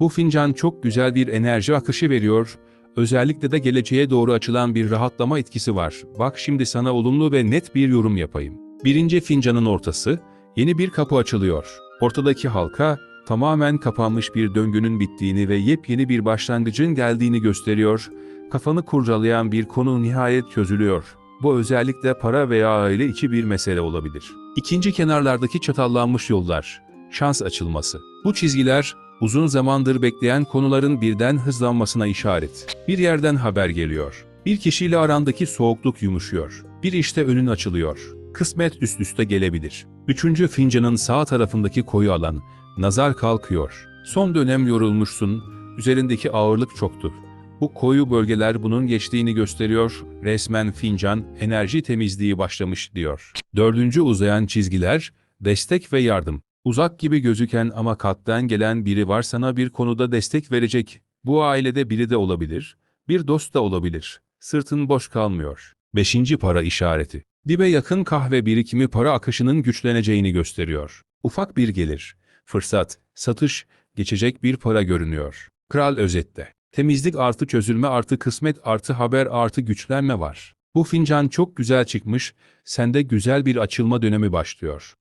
Bu fincan çok güzel bir enerji akışı veriyor, özellikle de geleceğe doğru açılan bir rahatlama etkisi var. Bak şimdi sana olumlu ve net bir yorum yapayım. Birinci fincanın ortası, yeni bir kapı açılıyor. Ortadaki halka, tamamen kapanmış bir döngünün bittiğini ve yepyeni bir başlangıcın geldiğini gösteriyor. Kafanı kurcalayan bir konu nihayet çözülüyor. Bu özellikle para veya aile içi bir mesele olabilir. İkinci kenarlardaki çatallanmış yollar, şans açılması. Bu çizgiler, uzun zamandır bekleyen konuların birden hızlanmasına işaret. Bir yerden haber geliyor. Bir kişiyle arandaki soğukluk yumuşuyor. Bir işte önün açılıyor. Kısmet üst üste gelebilir. Üçüncü fincanın sağ tarafındaki koyu alan, nazar kalkıyor. Son dönem yorulmuşsun, üzerindeki ağırlık çoktur. Bu koyu bölgeler bunun geçtiğini gösteriyor, resmen fincan, enerji temizliği başlamış diyor. Dördüncü uzayan çizgiler, destek ve yardım. Uzak gibi gözüken ama kalpten gelen biri var sana bir konuda destek verecek. Bu ailede biri de olabilir, bir dost da olabilir. Sırtın boş kalmıyor. Beşinci para işareti. Dibe yakın kahve birikimi para akışının güçleneceğini gösteriyor. Ufak bir gelir, fırsat, satış, geçecek bir para görünüyor. Kral özette. Temizlik artı çözülme artı kısmet artı haber artı güçlenme var. Bu fincan çok güzel çıkmış, sende güzel bir açılma dönemi başlıyor.